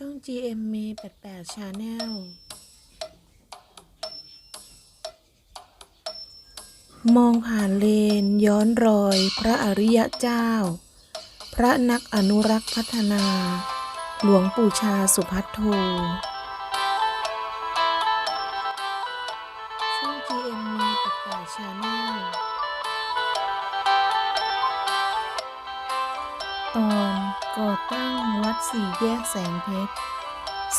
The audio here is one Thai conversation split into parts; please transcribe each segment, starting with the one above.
ช่อง GM เม88 Channel มองผ่านเลนย้อนรอย พระอริยเจ้า พระนักอนุรักษ์พัฒนา หลวงปู่ชาสุพัทโท แยกแสงเพชร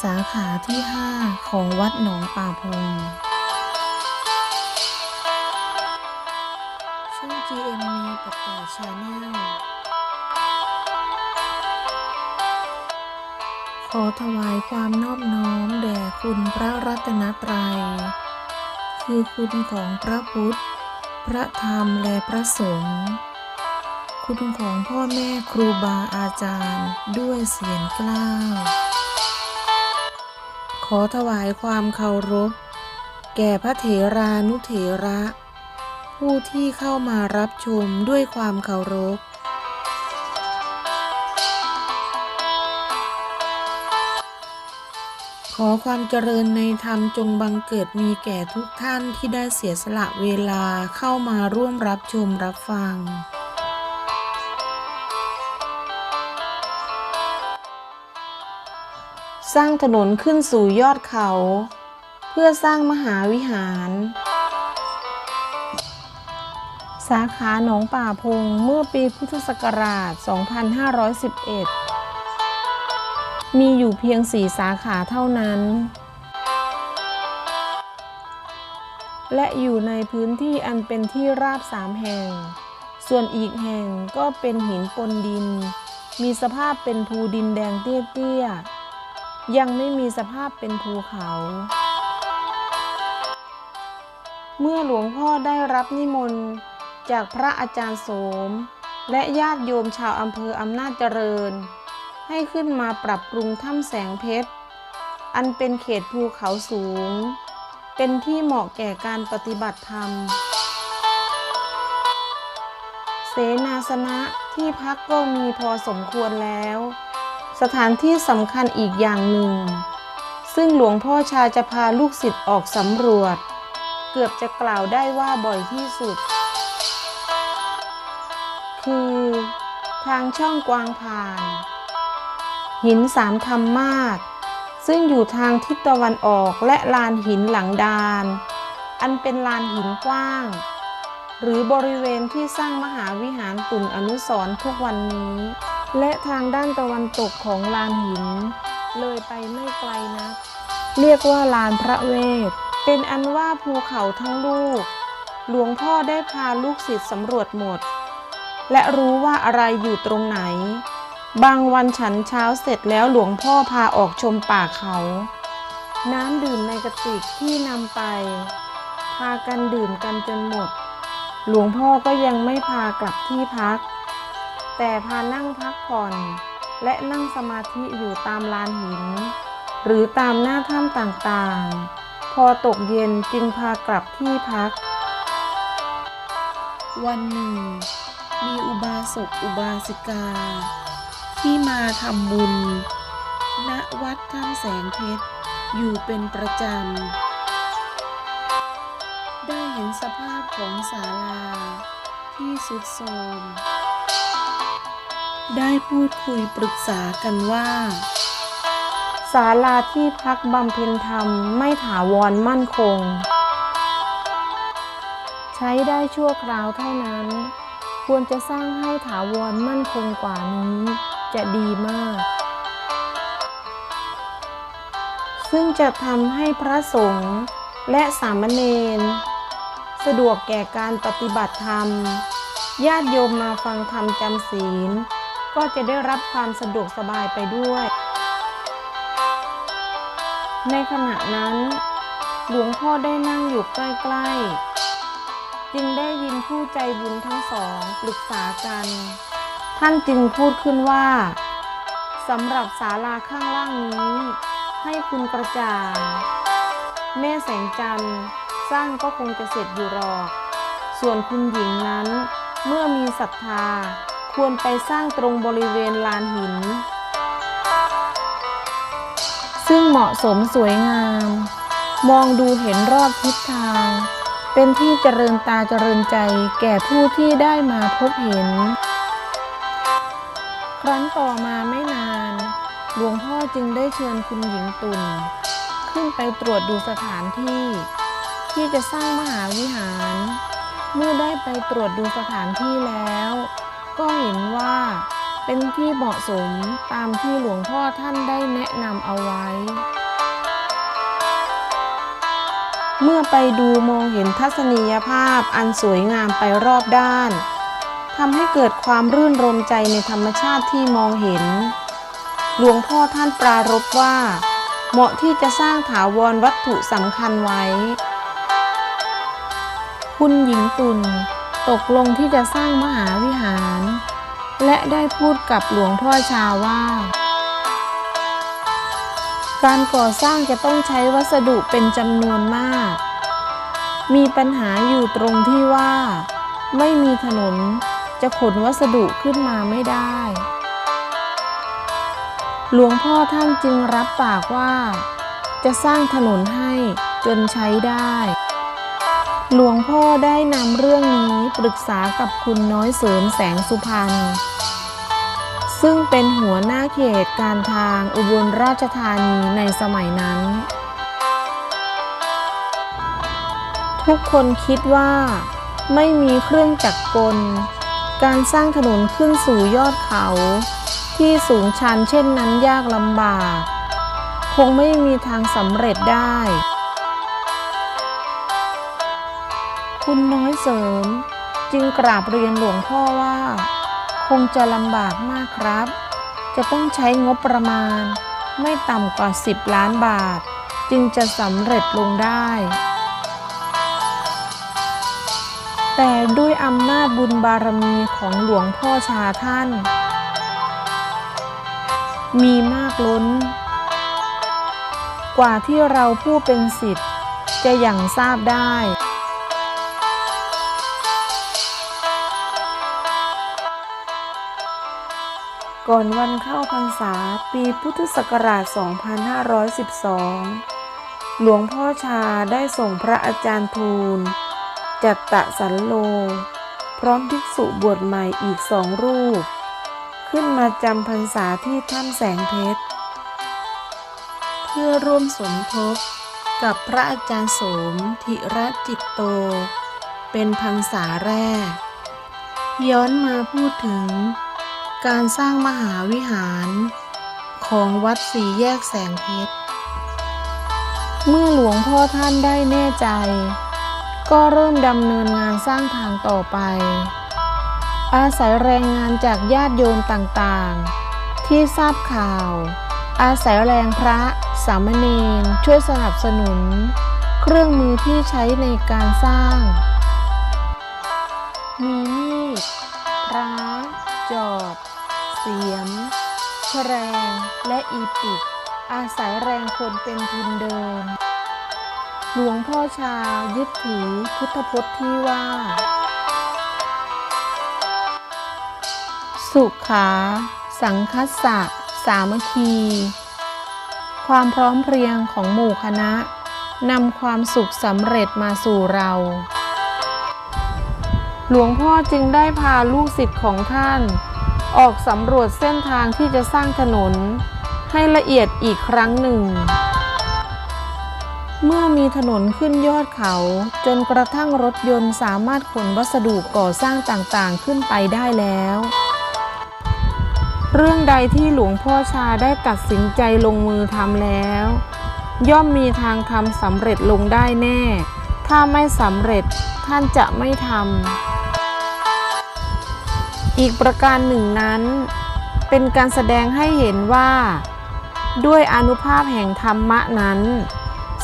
สาขาที่ 5 ของวัดหนองป่าพงช่อง GM มีปัตตาชาแนลขอถวายความนอบน้อมแด่คุณพระรัตนตรัย คือคุณของพระพุทธ พระธรรมและพระสงฆ์ คุณของพ่อแม่ครูบาอาจารย์ด้วยเสียงกล้าวขอถวายความเคารพ แก่พระเถรานุเถระ ผู้ที่เข้ามารับชมด้วยความเคารพขอความเจริญในธรรมจงบังเกิดมีแก่ทุกท่านที่ได้เสียสละเวลาเข้ามาร่วมรับชมรับฟัง ร้างถนนขึ้นสู่ยอดเขา เพื่อสร้างมหาวิหาร สาขาหนองป่าพงเมื่อปีพุทธศักราช 2511 มีอยู่เพียงสี่สาขาเท่านั้น และอยู่ในพื้นที่อันเป็นที่ราบสามแห่ง ส่วนอีกแห่งก็เป็นหินปนดิน มีสภาพเป็นภูดินแดงเตี้ยๆ ยังไม่มีสภาพเป็นภูเขา เมื่อหลวงพ่อได้รับนิมนต์จากพระอาจารย์โสม และญาติโยมชาวอำเภออำนาจเจริญ ให้ขึ้นมาปรับปรุงถ้ำแสงเพชร อันเป็นเขตภูเขาสูง เป็นที่เหมาะแก่การปฏิบัติธรรม เสนาสนะที่พักก็มีพอสมควรแล้ว สถานที่สำคัญอีกอย่างหนึ่ง ซึ่งหลวงพ่อชาจะพาลูกศิษย์ออกสำรวจ เกือบจะกล่าวได้ว่าบ่อยที่สุด คือ ทางช่องกวางผ่าน หินสามธรรมาศซึ่งอยู่ทางทิศตะวันออกและลานหินหลังดาน อันเป็นลานหินกว้าง หรือบริเวณที่สร้างมหาวิหารตุ่นอนุสร์ทุกวันนี้ และทางด้านตะวันตกของลานหิน เลยไปไม่ไกลนัก เรียกว่าลานพระเวท เป็นอันว่าภูเขาทั้งลูก หลวงพ่อได้พาลูกศิษย์สำรวจหมด และรู้ว่าอะไรอยู่ตรงไหน บางวันฉันเช้าเสร็จแล้วหลวงพ่อพาออกชมป่าเขา น้ำดื่มในกระติกที่นำไป พากันดื่มกันจนหมด หลวงพ่อก็ยังไม่พากลับที่พัก แต่พานั่งพักผ่อน และนั่งสมาธิอยู่ตามลานหิน หรือตามหน้าถ้ำต่างๆ พอตกเย็นจึงพากลับที่พัก วันหนึ่ง มีอุบาสกอุบาสิกา ที่มาทำบุญ ณวัดถ้ำแสงเพชรอยู่เป็นประจำ ได้เห็นสภาพของศาลาที่สุดโทรม ได้พูดคุยปรึกษากันว่าศาลาที่พักบำเพ็ญธรรมไม่ถาวรมั่นคง ใช้ได้ชั่วคราวเท่านั้น ควรจะสร้างให้ถาวรมั่นคงกว่านี้ จะดีมาก ซึ่งจะทำให้พระสงฆ์และสามเณรสะดวกแก่การปฏิบัติธรรม ญาติโยมมาฟังธรรมจำศีล ก็จะได้รับความสะดวกสบายไปด้วย ในขณะนั้น หลวงพ่อได้นั่งอยู่ใกล้ๆ จึงได้ยินผู้ใจบุญทั้งสองปรึกษากัน ท่านจึงพูดขึ้นว่าสำหรับศาลาข้างล่างนี้ ให้คุณกระจ่างแม่แสงจันทร์สร้างก็คงจะเสร็จอยู่หรอก ส่วนคุณหญิงนั้น เมื่อมีศรัทธา ควรไปสร้างตรงบริเวณลานหิน ซึ่งเหมาะสมสวยงาม มองดูเห็นรอบทิศทาง เป็นที่เจริญตาเจริญใจแก่ผู้ที่ได้มาพบเห็น ครั้นต่อมาไม่นาน หลวงพ่อจึงได้เชิญคุณหญิงตุลขึ้นไปตรวจดูสถานที่ ที่จะสร้างมหาวิหาร เมื่อได้ไปตรวจดูสถานที่แล้ว ก็เห็นว่าเป็นที่เหมาะสมตามที่หลวงพ่อท่านได้แนะนำเอาไว้ เมื่อไปดูมองเห็นทัศนียภาพอันสวยงามไปรอบด้านทำให้เกิดความรื่นรมใจในธรรมชาติที่มองเห็น หลวงพ่อท่านปรารภว่า เหมาะที่จะสร้างถาวรวัตถุสำคัญไว้ คุณหญิงตุล ตกลงที่จะสร้างมหาวิหาร และได้พูดกับหลวงพ่อชาว่า การก่อสร้างจะต้องใช้วัสดุเป็นจำนวนมาก มีปัญหาอยู่ตรงที่ว่า ไม่มีถนนจะขนวัสดุขึ้นมาไม่ได้ หลวงพ่อท่านจึงรับปากว่า จะสร้างถนนให้จนใช้ได้ หลวงพ่อได้นำเรื่องนี้ปรึกษากับคุณน้อยเสริมแสงสุพรรณ ซึ่งเป็นหัวหน้าเขตการทางอุบลราชธานีในสมัยนั้น ทุกคนคิดว่า ไม่มีเครื่องจักรกล การสร้างถนนขึ้นสู่ยอดเขา ที่สูงชันเช่นนั้นยากลำบาก คงไม่มีทางสำเร็จได้ คุณน้อยเสริม จึงกราบเรียนหลวงพ่อว่า คงจะลำบากมากครับ จะต้องใช้งบประมาณ ไม่ต่ำกว่า 10 ล้านบาท จึงจะสำเร็จลงได้ แต่ด้วยอำนาจบุญบารมีของหลวงพ่อชาท่าน มีมากล้น กว่าที่เราผู้เป็นสิทธิ์จะอย่างทราบได้ ก่อนวันเข้าพรรษาปีพุทธศักราช 2512 หลวงพ่อชาได้ส่งพระอาจารย์ทูล จัตตะสันโล พร้อมภิกษุบวชใหม่อีกสองรูป ขึ้นมาจำพรรษาที่ถ้ำแสงเพชร เพื่อร่วมสมทบกับพระอาจารย์สมธิระจิตโต เป็นพรรษาแรก ย้อนมาพูดถึง การสร้างมหาวิหารของวัดสีแยกแสงเพชร เมื่อหลวงพ่อท่านได้แน่ใจ ก็เริ่มดำเนินงานสร้างทางต่อไป อาศัยแรงงานจากญาติโยมต่างๆ ที่ทราบข่าว อาศัยแรงพระสามเณรช่วยสนับสนุน เครื่องมือที่ใช้ในการสร้างมี แรงและอีปิดอาศัยแรงคนเป็นทุนเดิม หลวงพ่อชายึดถือพุทธพจน์ที่ว่า สุขา สังคัสสะ สามัคคี ความพร้อมเพรียงของหมู่คณะนำความสุขสำเร็จมาสู่เรา หลวงพ่อจึงได้พาลูกศิษย์ของท่าน ออกสำรวจเส้นทางที่จะสร้างถนน ให้ละเอียดอีกครั้งหนึ่ง เมื่อมีถนนขึ้นยอดเขา จนกระทั่งรถยนต์สามารถขนวัสดุก่อสร้างต่างๆขึ้นไปได้แล้ว เรื่องใดที่หลวงพ่อชาได้ตัดสินใจลงมือทำแล้ว ย่อมมีทางทำสำเร็จลงได้แน่ ถ้าไม่สำเร็จท่านจะไม่ทำ อีกประการหนึ่งนั้น เป็นการแสดงให้เห็นว่า ด้วยอนุภาพแห่งธรรมะนั้น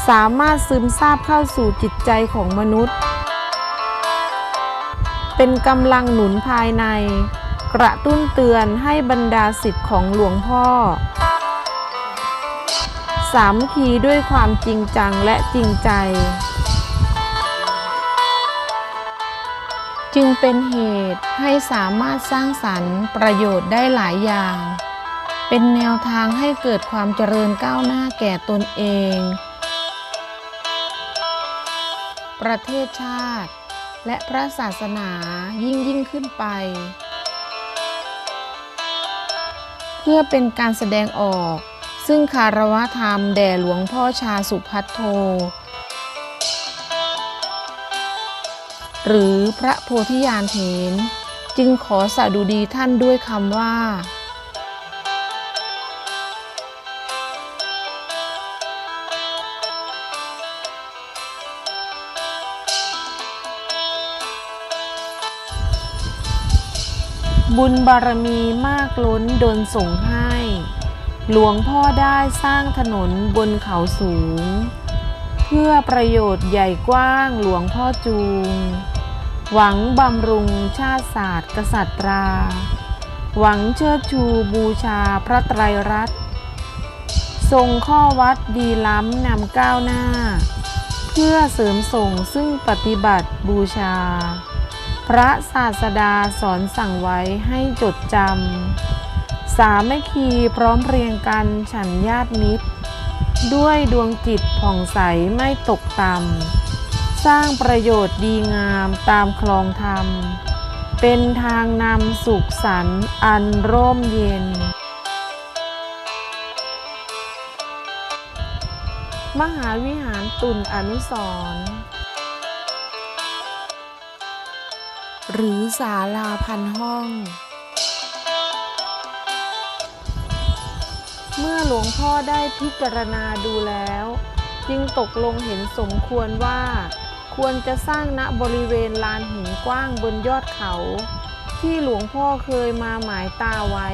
สามารถซึมซาบเข้าสู่จิตใจของมนุษย์ เป็นกำลังหนุนภายใน กระตุ้นเตือนให้บรรดาสิทธิ์ของหลวงพ่อ สามคีด้วยความจริงจังและจริงใจ จึงเป็นเหตุให้สามารถสร้างสรรค์ประโยชน์ได้หลายอย่าง เป็นแนวทางให้เกิดความเจริญก้าวหน้าแก่ตนเอง ประเทศชาติ และพระศาสนายิ่งยิ่งขึ้นไป เพื่อเป็นการแสดงออกซึ่งคารวะธรรมแด่หลวงพ่อชาสุพัทโท หรือพระโพธิญาณเถนจึงขอสดุดีท่านด้วยคำว่า บุญบารมีมากล้นดนส่งให้ หลวงพ่อได้สร้างถนนบนเขาสูง เพื่อประโยชน์ใหญ่กว้างหลวงพ่อจูง หวังบำรุงชาติศาสตร์กษัตรา หวังเชิดชูบูชาพระไตรรัตน์ทรงข้อวัดดีล้ำนำก้าวหน้า เพื่อเสริมส่งซึ่งปฏิบัติบูชา พระศาสดาสอนสั่งไว้ให้จดจำ สามัคคีพร้อมเรียงกันฉันญาติมิตร ด้วยดวงจิตผ่องใสไม่ตกต่ำ สร้างประโยชน์ดีงามตามคลองธรรม เป็นทางนำสุขสันต์อันร่มเย็น มหาวิหารตุนอนุสรหรือศาลาพันห้อง เมื่อหลวงพ่อได้พิจารณาดูแล้ว จึงตกลงเห็นสมควรว่า ควรจะสร้างณบริเวณลานหินกว้างบนยอดเขา ที่หลวงพ่อเคยมาหมายตาไว้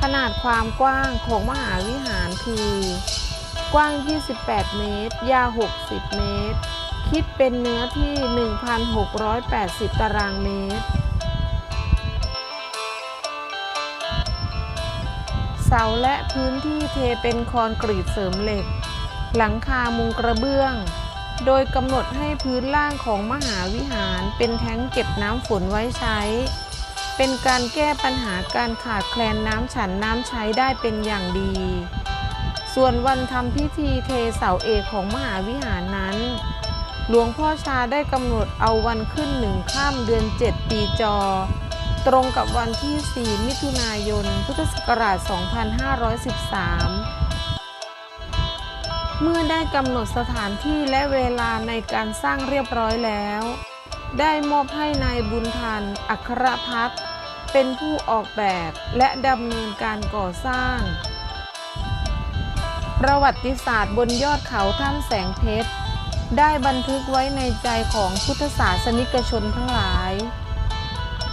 ขนาดความกว้างของมหาวิหารคือ กว้าง 28 เมตร ยาว 60 เมตร คิดเป็นเนื้อที่ 1,680 ตารางเมตร เสาและพื้นที่เทเป็นคอนกรีตเสริมเหล็ก หลังคามุงกระเบื้อง โดยกำหนดให้พื้นล่างของมหาวิหารเป็นแท้งเก็บน้ำฝนไว้ใช้ เป็นการแก้ปัญหาการขาดแคลนน้ำฉันน้ำใช้ได้เป็นอย่างดี ส่วนวันทำพิธีเทเสาเอกของมหาวิหารนั้น หลวงพ่อชาได้กำหนดเอาวันขึ้นหนึ่งข้ามเดือน 7 ปีจอ ตรงกับวันที่ 4 มิถุนายน พุทธศักราช 2513 เมื่อได้กำหนดสถานที่และเวลาในการสร้างเรียบร้อยแล้ว ได้มอบให้นายบุญทันอัครพัฒน์เป็นผู้ออกแบบและดำเนินการก่อสร้าง ประวัติศาสตร์บนยอดเขาถ้ำแสงเพชร ได้บันทึกไว้ในใจของพุทธศาสนิกชนทั้งหลาย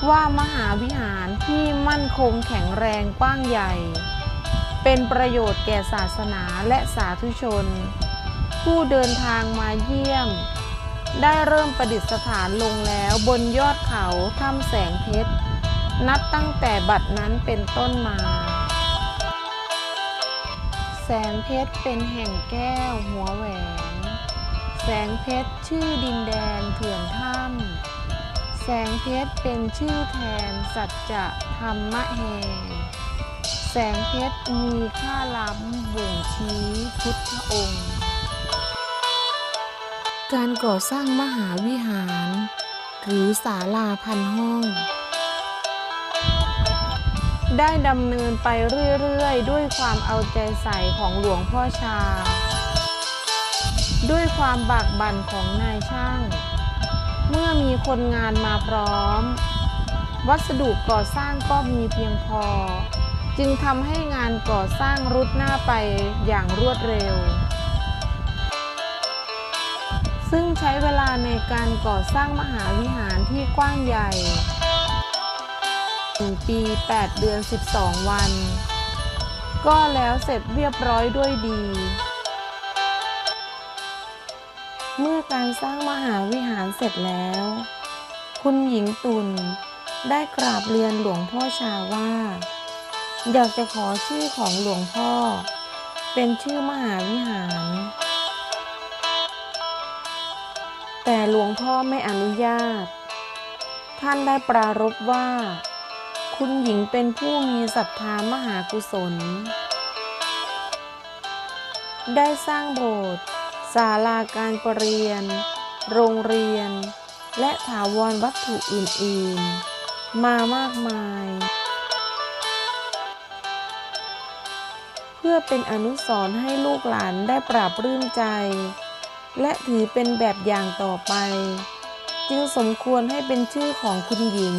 ว่ามหาวิหารที่มั่นคงแข็งแรงกว้างใหญ่ เป็นประโยชน์แก่ศาสนาและสาธุชน ผู้เดินทางมาเยี่ยม ได้เริ่มประดิษฐานลงแล้วบนยอดเขาถ้ำแสงเพชร นับตั้งแต่บัดนั้นเป็นต้นมา แสงเพชรเป็นแห่งแก้วหัวแหวน แสงเพชรชื่อดินแดนเถื่อนถ้ำแสงเพชรเป็นชื่อแทนสัจจะธรรมะแหง แสงเพชรมีค่าล้ำบ่งชี้พุทธองค์ การก่อสร้างมหาวิหาร หรือศาลาพันห้อง ได้ดำเนินไปเรื่อย ๆ ด้วยความเอาใจใส่ของหลวงพ่อชา ด้วยความบากบั่นของนายช่าง เมื่อมีคนงานมาพร้อม วัสดุก่อสร้างก็มีเพียงพอ จึงทำให้งานก่อสร้างรุดหน้าไปอย่างรวดเร็ว ซึ่งใช้เวลาในการก่อสร้างมหาวิหารที่กว้างใหญ่ 1 ปี 8 เดือน 12 วัน ก็แล้วเสร็จเรียบร้อยด้วยดี เมื่อการสร้างมหาวิหารเสร็จแล้ว คุณหญิงตุลได้กราบเรียนหลวงพ่อชาว่า อยากจะขอชื่อของหลวงพ่อ เป็นชื่อมหาวิหาร แต่หลวงพ่อไม่อนุญาต ท่านได้ปรารภว่า คุณหญิงเป็นผู้มีศรัทธามหากุศล ได้สร้างโบสถ์ศาลาการประเรียน โรงเรียน และถาวรวัตถุอื่นๆ มามากมาย เพื่อเป็นอนุสรณ์ให้ลูกหลานได้ปราบรื่นใจ และถือเป็นแบบอย่างต่อไป จึงสมควรให้เป็นชื่อของคุณหญิง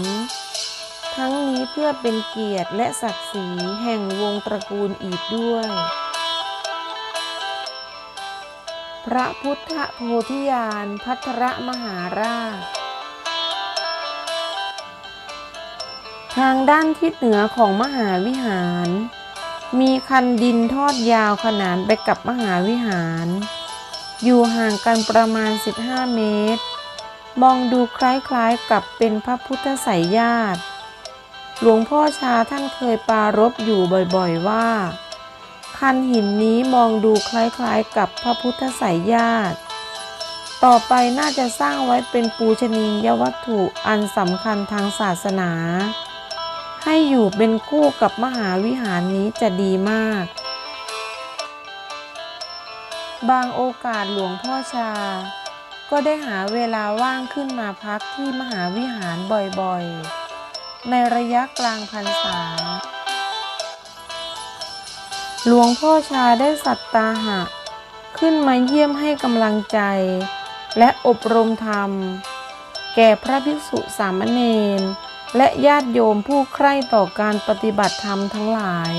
ทั้งนี้เพื่อเป็นเกียรติและศักดิ์ศรีแห่งวงตระกูลอีกด้วย พระพุทธโพธิญาณพัทรมหาราชทางด้านทิศเหนือของมหาวิหาร มีคันดินทอดยาวขนานไปกับมหาวิหาร อยู่ห่างกันประมาณ 15 เมตร มองดูคล้ายๆกับเป็นพระพุทธไสยญาติ หลวงพ่อชาท่านเคยปรารบอยู่บ่อยๆว่า คันหินนี้มองดูคล้ายๆกับพระพุทธไสยญาติต่อไปน่าจะสร้างไว้เป็นปูชนียวัตถุอันสำคัญทางศาสนา ให้อยู่เป็นคู่กับมหาวิหารนี้จะดีมาก บางโอกาสหลวงพ่อชา ก็ได้หาเวลาว่างขึ้นมาพักที่มหาวิหารบ่อยๆ ในระยะกลางพรรษา หลวงพ่อชาได้สัตตาหะ ขึ้นมาเยี่ยมให้กำลังใจ และอบรมธรรม แก่พระภิกษุสามเณร และญาติโยมผู้ใคร่ต่อการปฏิบัติธรรมทั้งหลาย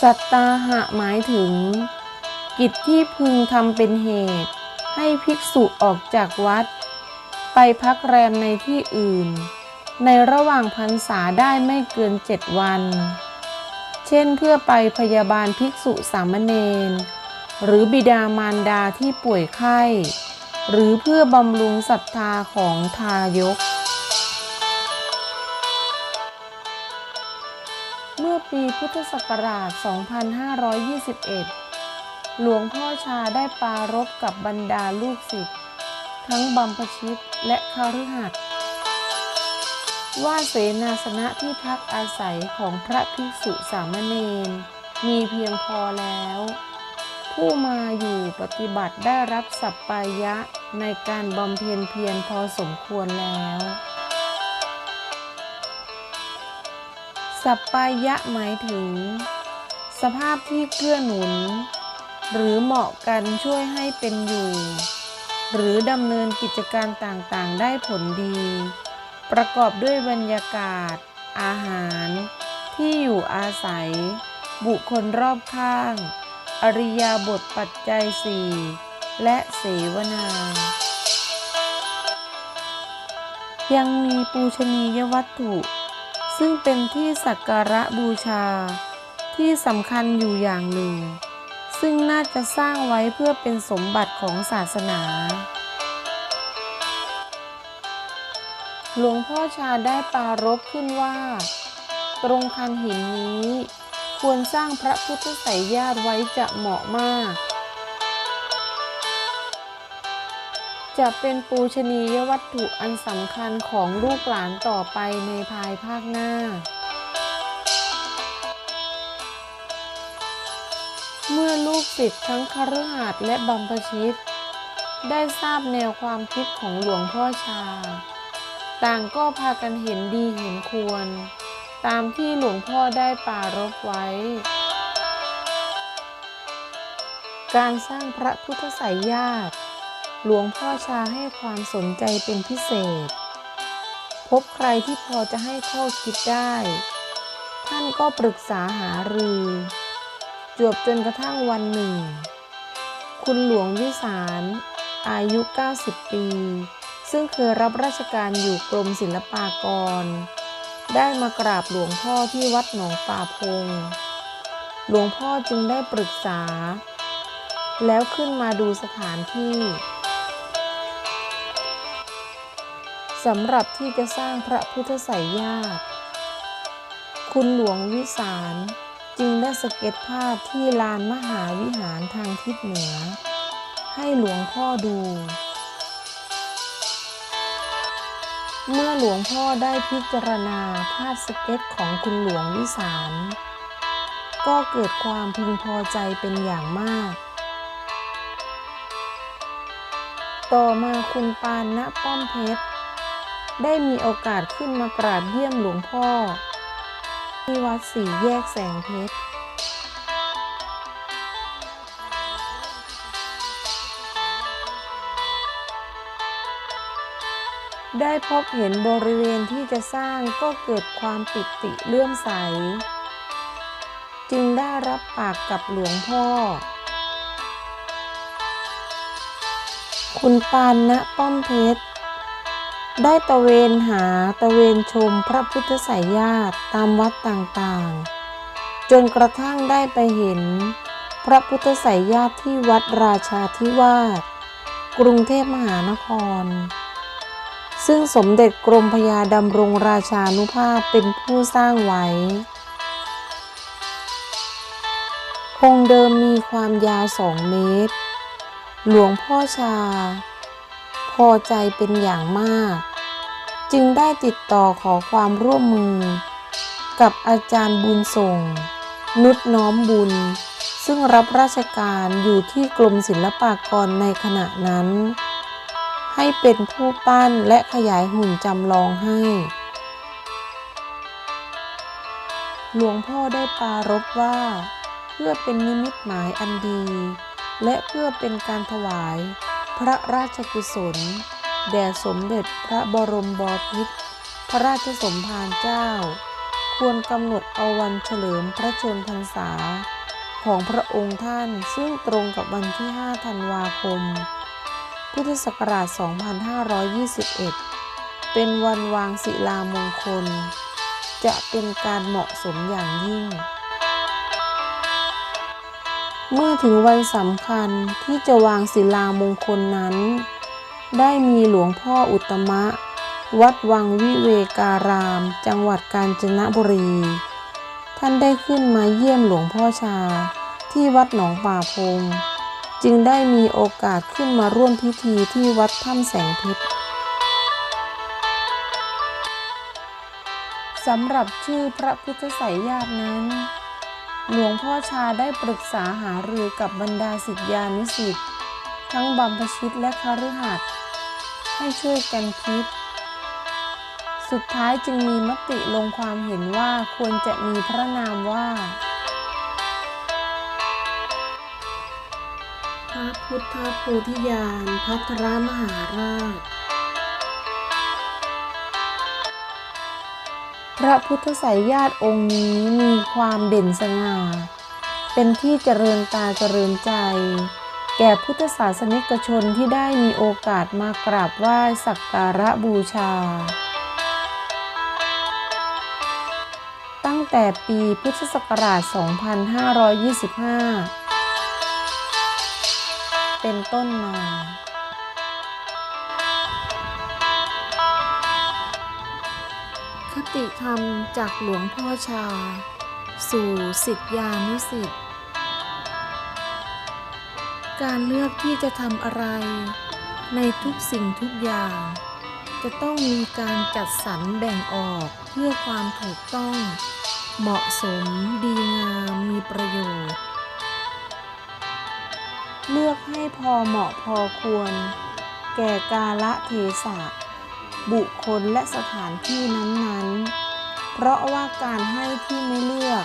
สัตตาหะหมายถึง กิจที่พึงทำเป็นเหตุ ให้ภิกษุออกจากวัด ไปพักแรมในที่อื่น ในระหว่างพรรษาได้ไม่เกินเจ็ดวัน เช่นเพื่อไปพยาบาลภิกษุสามเณรหรือบิดามารดาที่ป่วยไข้ หรือเพื่อบำรุงศรัทธาของทายก เมื่อปีพุทธศักราช 2521 หลวงพ่อชาได้ปารภกับบรรดาลูกศิษย์ทั้งบัมพชิตและคาฤหัสถ์ว่าเสนาสนะที่พักอาศัยของพระภิกษุสามเณรมีเพียงพอแล้ว ผู้มาอยู่ปฏิบัติได้รับสัปปายะ ในการบำเพ็ญเพียรพอสมควรแล้ว สัปปายะหมายถึง สภาพที่เกื้อหนุน หรือเหมาะกันช่วยให้เป็นอยู่ หรือดำเนินกิจการต่างๆ ได้ผลดี ประกอบด้วยบรรยากาศ อาหาร ที่อยู่อาศัย บุคคลรอบข้าง อริยาบทปัจจัยสี่ และเสวนา ยังมีปูชนียวัตถุ ซึ่งเป็นที่สักการะบูชา ที่สำคัญอยู่อย่างหนึ่ง ซึ่งน่าจะสร้างไว้เพื่อเป็นสมบัติของศาสนา หลวงพ่อชาได้ปรารภขึ้นว่า ตรงคันหินนี้ควรสร้างพระพุทธไสยญาติไว้จะเหมาะมาก จะเป็นปูชนียวัตถุอันสำคัญของลูกหลานต่อไปในภายภาคหน้า เมื่อลูกศิษย์ทั้งคฤหัสถ์และบัมพชิต ได้ทราบแนวความคิดของหลวงพ่อชา ต่างก็พากันเห็นดีเห็นควร ตามที่หลวงพ่อได้ปารภไว้ การสร้างพระพุทธไสยญาติ หลวงพ่อชาให้ความสนใจเป็นพิเศษ พบใครที่พอจะให้ข้อคิดได้ ท่านก็ปรึกษาหารือ จวบจนกระทั่งวันหนึ่ง คุณหลวงวิสารอายุ 90 ปี ซึ่งเคยรับราชการอยู่กรมศิลปากร ได้มากราบหลวงพ่อที่วัดหนองป่าพง หลวงพ่อจึงได้ปรึกษา แล้วขึ้นมาดูสถานที่ สำหรับที่จะสร้างพระพุทธไสยญาติ คุณหลวงวิสารจึงได้สเก็ตภาพที่ลานมหาวิหารทางทิศเหนือ ให้หลวงพ่อดู เมื่อหลวงพ่อได้พิจารณาภาพสเก็ตของคุณหลวงวิสาร ก็เกิดความพึงพอใจเป็นอย่างมาก ต่อมาคุณปานณป้อมเพชร ได้มีโอกาสขึ้นมากราบเยี่ยมหลวงพ่อ ที่วัดสี่แยกแสงเพชรได้พบเห็นบริเวณที่จะสร้างก็เกิดความปิติเลื่อมใส จึงได้รับปากกับหลวงพ่อ คุณปานณป้อมเพชร ได้ตะเวนหาตะเวนชมพระพุทธไสยญาติตามวัดต่างๆ จนกระทั่งได้ไปเห็น พระพุทธไสยญาติที่วัดราชาธิวาสกรุงเทพมหานคร ซึ่งสมเด็จกรมพยาดำรงราชานุภาพเป็นผู้สร้างไว้ องค์เดิมมีความยาวสองเมตร หลวงพ่อชา พอใจเป็นอย่างมาก จึงได้ติดต่อขอความร่วมมือ กับอาจารย์บุญส่ง นุชน้อมบุญ ซึ่งรับราชการอยู่ที่กรมศิลปากรในขณะนั้น ให้เป็นผู้ปั้นและขยายหุ่นจำลองให้ หลวงพ่อได้ปรารภว่า เพื่อเป็นนิมิตหมายอันดี และเพื่อเป็นการถวายพระราชกุศล แด่สมเด็จพระบรมบพิตรพระราชสมภารเจ้า ควรกำหนดเอาวันเฉลิมพระชนมพรรษา ของพระองค์ท่านซึ่งตรงกับวันที่ 5 ธันวาคม พุทธศักราช 2521 เป็นวันวางศิลามงคล จะเป็นการเหมาะสมอย่างยิ่ง เมื่อถึงวันสำคัญที่จะวางศิลามงคลนั้น ได้มีหลวงพ่ออุตมะ วัดวังวิเวการาม จังหวัดกาญจนบุรี ท่านได้ขึ้นมาเยี่ยมหลวงพ่อชา ที่วัดหนองป่าพง จึงได้มีโอกาสขึ้นมาร่วมพิธีที่วัดถ้ำแสงเพชรสำหรับชื่อพระพุทธไสยญาตินั้น หลวงพ่อชาได้ปรึกษาหารือกับบรรดาศิษยานุศิษย์ ทั้งบัมพชิตและคาฤหัสให้ช่วยกันคิด สุดท้ายจึงมีมติลงความเห็นว่าควรจะมีพระนามว่า พระพุทธโพธิญาณพัทรมหาราช พระพุทธไสยญาติองค์นี้มีความเด่นสง่า เป็นที่เจริญตาเจริญใจ แก่พุทธศาสนิกชนที่ได้มีโอกาสมากราบไหว้สักการะบูชา ตั้งแต่ปีพุทธศักราช 2525 เป็นต้นมา คติธรรมจากหลวงพ่อชา สู่สิทธิยานุสิทธิ การเลือกที่จะทำอะไร ในทุกสิ่งทุกอย่าง จะต้องมีการจัดสรรแบ่งออกเพื่อความถูกต้อง เหมาะสมดีงามมีประโยชน์ เลือกให้พอเหมาะพอควร แก่กาละเทศะ บุคคลและสถานที่นั้นๆ เพราะว่าการให้ที่ไม่เลือก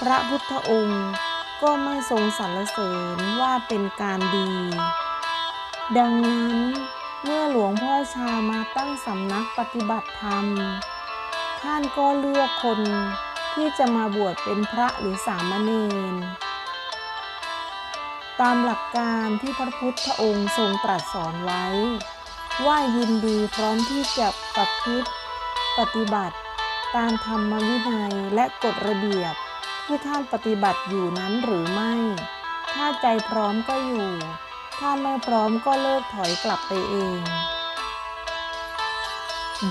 พระพุทธองค์ ก็ไม่ทรงสรรเสริญว่าเป็นการดี ดังนั้นเมื่อหลวงพ่อชามาตั้งสำนักปฏิบัติธรรม ท่านก็เลือกคนที่จะมาบวชเป็นพระหรือสามเณรตามหลักการที่พระพุทธองค์ทรงตรัสสอนไว้ ว่ายินดีพร้อมที่จะประพฤติปฏิบัติตามธรรมวินัยและกฎระเบียบ ที่ท่านปฏิบัติอยู่นั้นหรือไม่ ถ้าใจพร้อมก็อยู่ ถ้าไม่พร้อมก็เลิกถอยกลับไปเอง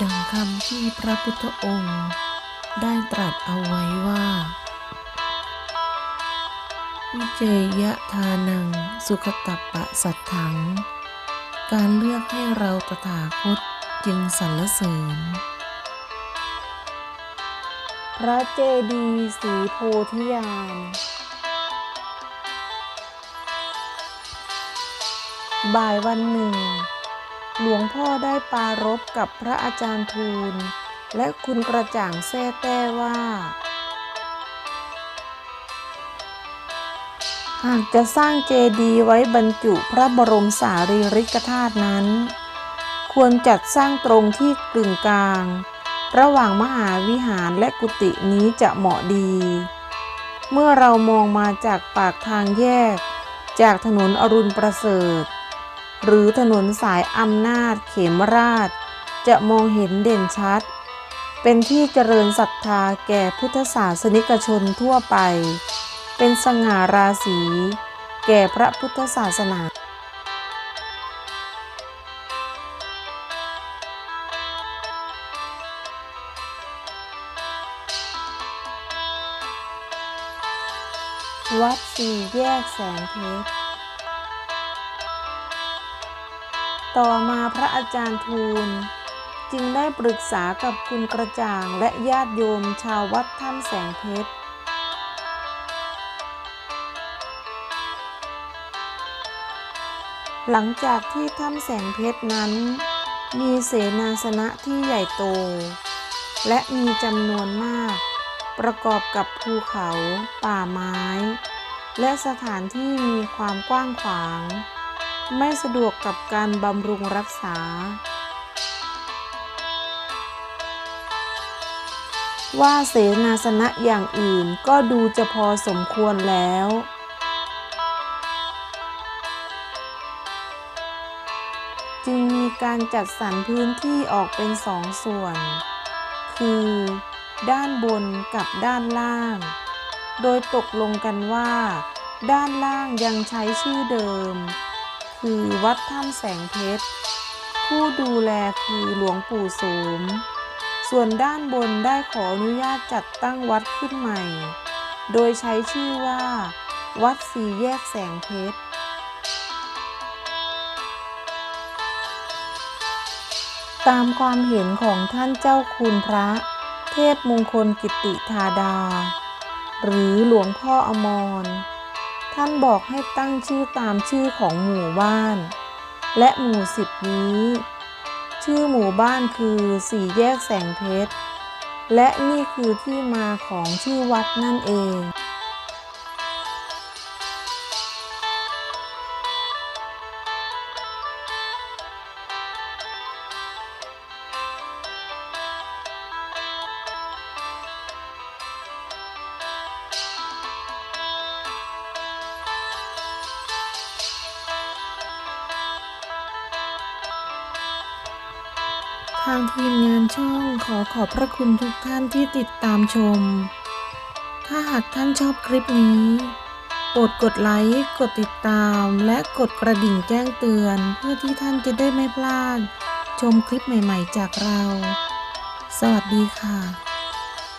ดังคำที่พระพุทธองค์ ได้ตรัสเอาไว้ว่าวิเจยะทานัง สุขตัปปะสัตถัง การเลือกให้เราตถาคตจึงสรรเสริญ พระเจดีย์สีโพธิญาณ บ่ายวันหนึ่ง หลวงพ่อได้ปรารบกับพระอาจารย์ทูล และคุณกระจ่างแท้แต้ว่า หากจะสร้างเจดีย์ไว้บรรจุพระบรมสารีริกธาตุนั้น ควรจัดสร้างตรงที่กึ่งกลาง ระหว่างมหาวิหารและกุฏินี้จะเหมาะดี เมื่อเรามองมาจากปากทางแยก จากถนนอรุณประเสริฐ หรือถนนสายอำนาจเขมราช จะมองเห็นเด่นชัด เป็นที่เจริญศรัทธาแก่พุทธศาสนิกชนทั่วไป เป็นสง่าราศีแก่พระพุทธศาสนา สี่แยกแสงเพชร ต่อมาพระอาจารย์ทูล จึงได้ปรึกษากับคุณกระจ่างและญาติโยมชาววัดถ้ำแสงเพชร หลังจากที่ถ้ำแสงเพชรนั้น มีเสนาสนะที่ใหญ่โต และมีจำนวนมากประกอบกับภูเขา ป่าไม้ และสถานที่มีความกว้างขวาง ไม่สะดวกกับการบำรุงรักษา ว่าเสนาสนะอย่างอื่นก็ดูจะพอสมควรแล้ว จึงมีการจัดสรรพื้นที่ออกเป็นสองส่วน คือ ด้านบนกับด้านล่าง โดยตกลงกันว่า ด้านล่างยังใช้ชื่อเดิม คือวัดถ้ำแสงเพชร ผู้ดูแลคือหลวงปู่โสม ส่วนด้านบนได้ขออนุญาตจัดตั้งวัดขึ้นใหม่ โดยใช้ชื่อว่า วัดสีแยกแสงเพชรตามความเห็นของท่านเจ้าคุณพระ เทพมงคลกิติธาดา หรือหลวงพ่ออมร ท่านบอกให้ตั้งชื่อตามชื่อของหมู่บ้าน และหมู่สิบนี้ ชื่อหมู่บ้านคือสี่แยกแสงเพชร และนี่คือที่มาของชื่อวัดนั่นเอง อขอบพระคุณทุกท่านที่ติดตามชม ถ้าหากท่านชอบคลิปนี้ โปรดกดไลค์ กดติดตาม และกดกระดิ่งแจ้งเตือน เพื่อที่ท่านจะได้ไม่พลาด ชมคลิปใหม่ ๆ จากเรา สวัสดีค่ะ